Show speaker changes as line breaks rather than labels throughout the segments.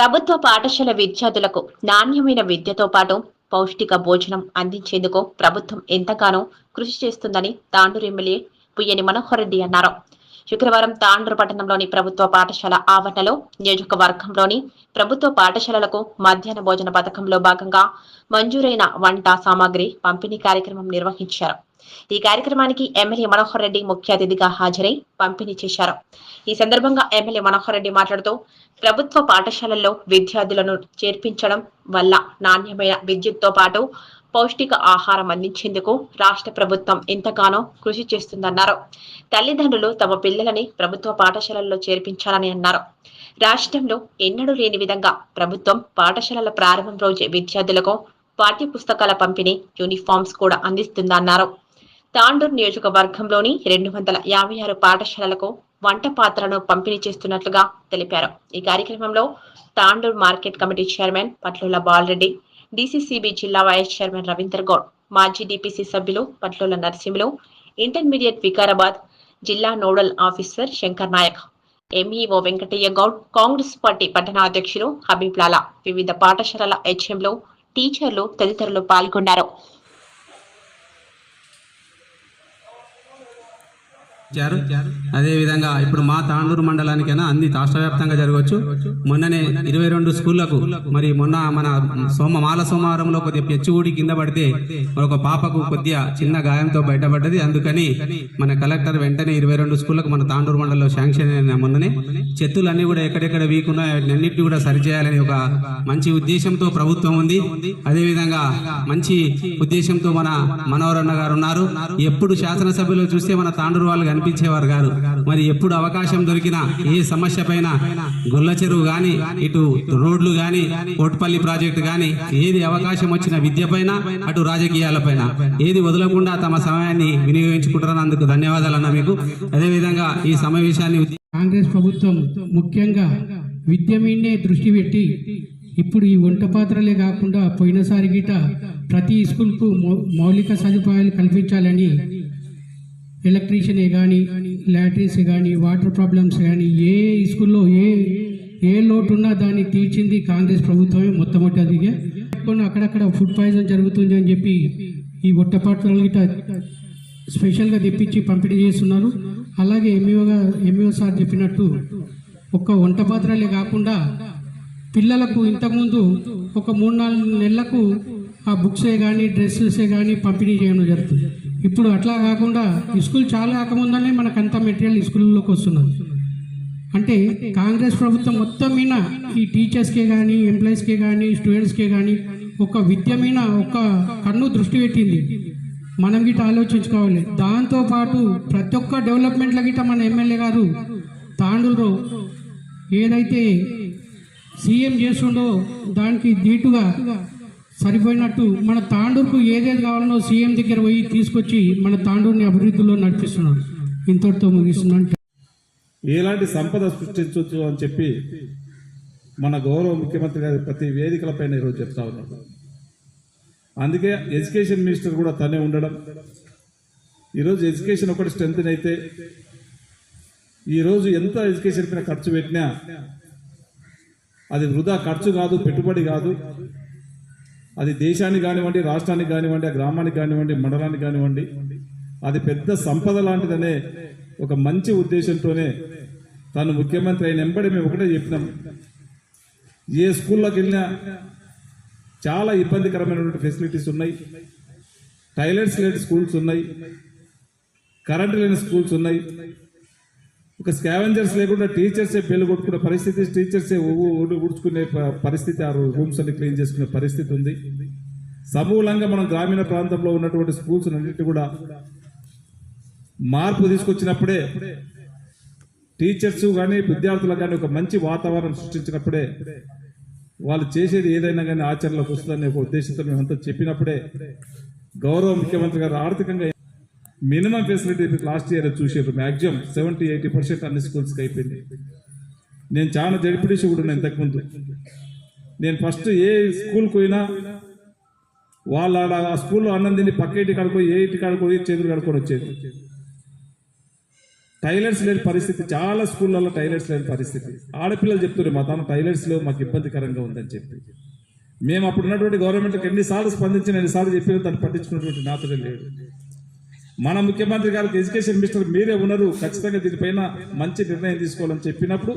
ప్రభుత్వ పాఠశాల విద్యార్థులకు నాణ్యమైన విద్యతో పాటు పౌష్టిక భోజనం అందించేందుకు ప్రభుత్వం ఎంతగానో కృషి చేస్తుందని తాండూరు ఎమ్మెల్యే పుయ్యని మనోహర్ రెడ్డి అన్నారు. శుక్రవారం తాండూరు పట్టణంలోని ప్రభుత్వ పాఠశాల ఆవరణలో నియోజకవర్గంలోని ప్రభుత్వ పాఠశాలలకు మధ్యాహ్న భోజన పథకంలో భాగంగా మంజూరైన వంట సామాగ్రి పంపిణీ కార్యక్రమం నిర్వహించారు. ఈ కార్యక్రమానికి ఎమ్మెల్యే మనోహర్ రెడ్డి ముఖ్య అతిథిగా హాజరై పంపిణీ చేశారు. ఈ సందర్భంగా ఎమ్మెల్యే మనోహర్ రెడ్డి మాట్లాడుతూ ప్రభుత్వ పాఠశాలల్లో విద్యార్థులను చేర్పించడం వల్ల నాణ్యమైన విద్యుత్తో పాటు పౌష్టిక ఆహారం అందించేందుకు రాష్ట్ర ప్రభుత్వం ఎంతగానో కృషి చేస్తుందన్నారు. తల్లిదండ్రులు తమ పిల్లలని ప్రభుత్వ పాఠశాలల్లో చేర్పించాలని అన్నారు. రాష్ట్రంలో ఎన్నడూ లేని విధంగా ప్రభుత్వం పాఠశాలల ప్రారంభం రోజే విద్యార్థులకు పాఠ్య పుస్తకాల పంపిణీ యూనిఫామ్స్ కూడా అందిస్తుందన్నారు. తాండూర్ నియోజకవర్గంలోని రెండు వందల యాభై ఆరు పాఠశాలలకు వంట పాత్రలను పంపిణీ చేస్తున్నట్లుగా తెలిపారు. ఈ కార్యక్రమంలో Tandur market committee chairman Patlula Balareddy DCCB జిల్లా వైస్ చైర్మన్ రవీందర్ గౌడ్ మాజీ డిపిసి సభ్యులు పట్లుల నరసింహులు ఇంటర్మీడియట్ వికారాబాద్ జిల్లా nodal officer Shankar Nayak MEO Venkataiah Goud Congress party పట్టణ అధ్యక్షులు హబీబ్ లాలా వివిధ పాఠశాలల హెచ్ఎంలు టీచర్లు తదితరులు పాల్గొన్నారు.
ఇచ్చారు. అదే విధంగా ఇప్పుడు మా తాండూరు మండలానికైనా అన్ని రాష్ట్ర వ్యాప్తంగా జరగవచ్చు. మొన్ననే ఇరవై రెండు స్కూళ్ళకు మరి మొన్న మన సోమ మాల సోమవారంలో కొద్దిగా పెచ్చుగూడి కింద పడితే మరొక ఒక పాపకు కొద్దిగా చిన్న గాయంతో బయటపడ్డది. అందుకని మన కలెక్టర్ వెంటనే ఇరవై రెండు స్కూళ్ళకు మన తాండూరు మండలంలో శాంక్షన్ అయిన మొన్ననే చెత్తులన్నీ కూడా ఎక్కడెక్కడ వీక్ అన్నింటినీ కూడా సరిచేయాలని ఒక మంచి ఉద్దేశంతో ప్రభుత్వం ఉంది. అదే విధంగా మంచి ఉద్దేశంతో మన మనోహరన్న గారు ఉన్నారు. ఎప్పుడు శాసనసభలో చూస్తే మన తాండూరు వాళ్ళు కనిపించేవారు గారు మరి ఎప్పుడు అవకాశం దొరికినా ఏ సమస్య పైన గొల్ల చెరువు గాని ఇటు రోడ్లు గాని కోట్పల్లి ప్రాజెక్టు గాని ఏది అవకాశం వచ్చిన విద్య పైన అటు రాజకీయాలపైన ఏది వదలకుండా తమ సమయాన్ని వినియోగించుకుంటున్నందుకు ధన్యవాదాలు అన్న మీకు. అదేవిధంగా ఈ సమావేశాన్ని
కాంగ్రెస్ ప్రభుత్వం ముఖ్యంగా విద్య మీదే దృష్టి పెట్టి ఇప్పుడు ఈ వంట పాత్రలే కాకుండా పోయినసారి గిట ప్రతి స్కూల్కు మౌలిక సదుపాయాలు కల్పించాలని ఎలక్ట్రీషియనే కానీ లాట్రిన్స్ కానీ వాటర్ ప్రాబ్లమ్స్ కానీ ఏ స్కూల్లో ఏ ఏ లోటు ఉన్నా దాన్ని తీర్చింది కాంగ్రెస్ ప్రభుత్వమే మొట్టమొదటిగా. కొన్ని అక్కడక్కడ ఫుడ్ పాయిజన్ జరుగుతుంది అని చెప్పి ఈ వంట గిట్ట గిట స్పెషల్గా తెప్పించి పంపిణీ చేస్తున్నారు. అలాగే ఎంఈఓగా ఎంఈఓ సార్ చెప్పినట్టు ఒక్క వంట పాత్రలే కాకుండా పిల్లలకు ఇంతకుముందు ఒక మూడు నాలుగు నెలలకు ఆ బుక్సే కానీ డ్రెస్సెసే కానీ పంపిణీ చేయడం జరుగుతుంది. ఇప్పుడు అట్లా కాకుండా ఈ స్కూల్ చాలా కాకముందనే మనకు అంత మెటీరియల్ ఈ స్కూల్లోకి వస్తున్నది. అంటే కాంగ్రెస్ ప్రభుత్వం మొత్తం మీద ఈ టీచర్స్కే కానీ ఎంప్లాయీస్కే కానీ స్టూడెంట్స్కే కానీ ఒక విద్య మీద ఒక కన్ను దృష్టి పెట్టింది. మనం గిట్ట ఆలోచించుకోవాలి. దాంతో పాటు ప్రతి ఒక్క డెవలప్మెంట్ల గిట్ట మన ఎమ్మెల్యే గారు తాండూరు ఏదైతే సీఎం చేస్తుండో దానికి దీటుగా సరిపోయినట్టు మన తాండూరుకు ఏదేది కావాలనో సీఎం దగ్గర పోయి తీసుకొచ్చి మన తాండూరుని అభివృద్ధిలో నడిపిస్తున్నాడు ఇంతటితో ముగిస్తున్నాను
ఎలాంటి సంపద సృష్టించవచ్చు అని చెప్పి మన గౌరవ ముఖ్యమంత్రి గారి ప్రతి వేదికలపైన ఈరోజు చెప్తా ఉన్నాడు అందుకే ఎడ్యుకేషన్ మినిస్టర్ కూడా తనే ఉండడం. ఈరోజు ఎడ్యుకేషన్ ఒకటి స్ట్రెంగ్త్ అయితే ఈరోజు ఎంత ఎడ్యుకేషన్ పైన ఖర్చు పెట్టినా అది వృధా ఖర్చు కాదు పెట్టుబడి కాదు. అది దేశానికి కానివ్వండి రాష్ట్రానికి కానివ్వండి ఆ గ్రామానికి కానివ్వండి మండలానికి కానివ్వండి అది పెద్ద సంపద లాంటిదనే ఒక మంచి ఉద్దేశంతోనే తను ముఖ్యమంత్రి అయిన వెంబడి మేము ఒకటే చెప్పినాం. ఏ స్కూల్లోకి వెళ్ళినా చాలా ఇబ్బందికరమైనటువంటి ఫెసిలిటీస్ ఉన్నాయి. టాయిలెట్స్ లేని స్కూల్స్ ఉన్నాయి. కరెంట్ లేని స్కూల్స్ ఉన్నాయి. ఒక స్కావెంజర్స్ లేకుండా టీచర్సే పెళ్ళి కొట్టుకునే పరిస్థితి టీచర్సే ఊ- ఊడ్చుకునే పరిస్థితి ఆ రూమ్స్ అన్ని క్లీన్ చేసుకునే పరిస్థితి ఉంది. సమూలంగా మనం గ్రామీణ ప్రాంతంలో ఉన్నటువంటి స్కూల్స్ అన్నింటి కూడా మార్పు తీసుకొచ్చినప్పుడే టీచర్స్ కానీ విద్యార్థులకు కానీ ఒక మంచి వాతావరణం సృష్టించినప్పుడే వాళ్ళు చేసేది ఏదైనా కానీ ఆచరణలోకి వస్తుందనే ఒక ఉద్దేశంతో మేమంతా చెప్పినప్పుడే గౌరవ ముఖ్యమంత్రి గారు ఆర్థికంగా మినిమం ఫెసిలిటీ లాస్ట్ ఇయర్ చూసారు మ్యాక్సిమం సెవెంటీ ఎయిటీ పర్సెంట్ అన్ని స్కూల్స్కి అయిపోయింది. నేను చాలా జడిపిడిసి కూడా ఉన్నాను ఇంతకుముందు. నేను ఫస్ట్ ఏ స్కూల్కి పోయినా వాళ్ళ ఆ స్కూల్లో అన్నం తిని పక్క ఇంటి కడుకో ఏ ఇంటి కాడుకోయి చేతులు కడుకొని వచ్చేది. టైలర్స్ లేని పరిస్థితి చాలా స్కూళ్ళల్లో టైలర్స్ లేని పరిస్థితి. ఆడపిల్లలు చెప్తున్నారు మా తాను టైలర్స్లో మాకు ఇబ్బందికరంగా ఉందని చెప్పి. మేము అప్పుడు ఉన్నటువంటి గవర్నమెంట్కి ఎన్నిసార్లు స్పందించిన ఎన్నిసార్లు చెప్పిన తను పట్టించుకున్నటువంటి నాతుడే లేడు. మన ముఖ్యమంత్రి గారికి ఎడ్యుకేషన్ మినిస్టర్ మీరే ఉన్నారు. ఖచ్చితంగా దీనిపైన మంచి నిర్ణయం తీసుకోవాలని చెప్పినప్పుడు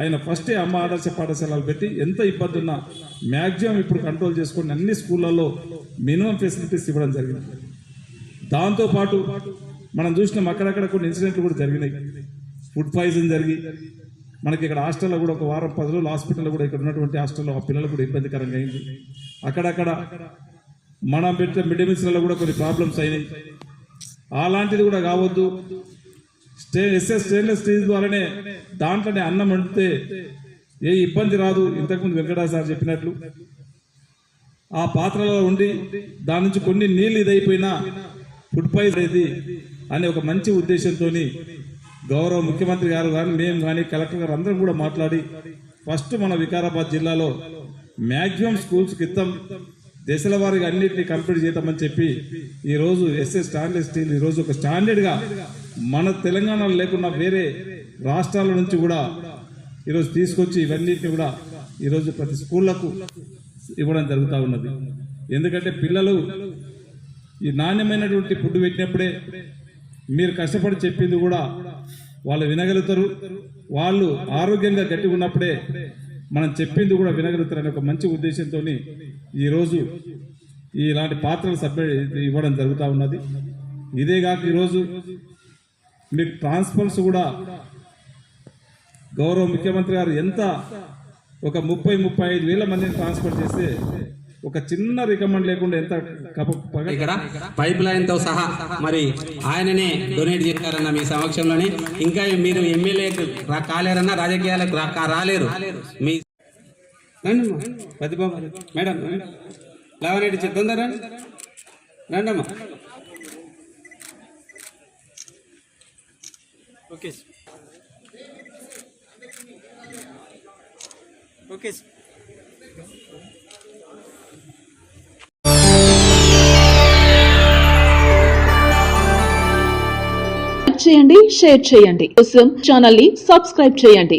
ఆయన ఫస్టే అమ్మ ఆదర్శ పాఠశాలలు పెట్టి ఎంత ఇబ్బంది ఉన్నా మ్యాక్సిమం ఇప్పుడు కంట్రోల్ చేసుకుని అన్ని స్కూళ్ళల్లో మినిమం ఫెసిలిటీస్ ఇవ్వడం జరిగింది. దాంతోపాటు మనం చూసినాం అక్కడక్కడ కొన్ని ఇన్సిడెంట్లు కూడా జరిగినాయి. ఫుడ్ పాయిజన్ జరిగి మనకి ఇక్కడ హాస్టల్లో కూడా ఒక వారం పది రోజులు హాస్పిటల్లో కూడా ఇక్కడ ఉన్నటువంటి హాస్టల్లో ఆ పిల్లలు కూడా ఇబ్బందికరంగా అయింది. అక్కడక్కడ మనం పెట్టిన మిడ్ మీల్స్లలో కూడా కొన్ని ప్రాబ్లమ్స్ అయినాయి. అలాంటిది కూడా కావద్దు. స్టే ఎస్ఎస్ స్టెయిన్లెస్ స్టీల్ ద్వారానే దాంట్లోనే అన్నం వండితే ఏ ఇబ్బంది రాదు. ఇంతకుముందు వెంకటరావు సార్ చెప్పినట్లు. ఆ పాత్రలో ఉండి దాని నుంచి కొన్ని నీళ్ళు ఇదైపోయినా ఫుడ్ పాయిజన్ అయింది అనే ఒక మంచి ఉద్దేశంతో గౌరవ ముఖ్యమంత్రి గారు కానీ మేము కానీ కలెక్టర్ గారు అందరం కూడా మాట్లాడి ఫస్ట్ మన వికారాబాద్ జిల్లాలో మ్యాక్సిమం స్కూల్స్ క్రితం దశల వారికి అన్నింటినీ కంప్లీట్ చేద్దామని చెప్పి ఈ రోజు ఎస్ఎస్ స్టాండర్డ్ స్టీల్ ఈ రోజు ఒక స్టాండర్డ్గా మన తెలంగాణలో లేకుండా వేరే రాష్ట్రాల నుంచి కూడా ఈరోజు తీసుకొచ్చి ఇవన్నిటిని కూడా ఈరోజు ప్రతి స్కూళ్ళకు ఇవ్వడం జరుగుతూ ఉన్నది. ఎందుకంటే పిల్లలు ఈ నాణ్యమైనటువంటి ఫుడ్ పెట్టినప్పుడే మీరు కష్టపడి చెప్పింది కూడా వాళ్ళు వినగలుగుతారు. వాళ్ళు ఆరోగ్యంగా గట్టిగా ఉన్నప్పుడే మనం చెప్పింది కూడా వినగలుగుతారని ఒక మంచి ఉద్దేశంతో ఈరోజు ఇలాంటి పాత్రలు సబ్మిట్ ఇవ్వడం జరుగుతూ ఉన్నది. ఇదే కాక ఈరోజు మీకు ట్రాన్స్ఫర్స్ కూడా గౌరవ ముఖ్యమంత్రి గారు ఎంత ఒక ముప్పై ముప్పై ఐదు వేల మందిని ట్రాన్స్ఫర్ చేస్తే ఒక చిన్న రికమెండ్ లేకుండా ఎంత
ఇక్కడ పైప్ లైన్తో సహా మరి ఆయననే డొనేట్ చేశారన్న మీ సమక్షంలోనే. ఇంకా మీరు ఎమ్మెల్యే కాలేరన్నా రాజకీయాలకు రా- రాలేరు. మీ రండి అమ్మా. ప్రతిభ మేడం లేవనేటి చెప్తుందా రండి రండి. అమ్మా
ఓకే ఓకే
లైక్ చేయండి షేర్ చేయండి. కోసం ఛానల్ని సబ్స్క్రైబ్ చేయండి.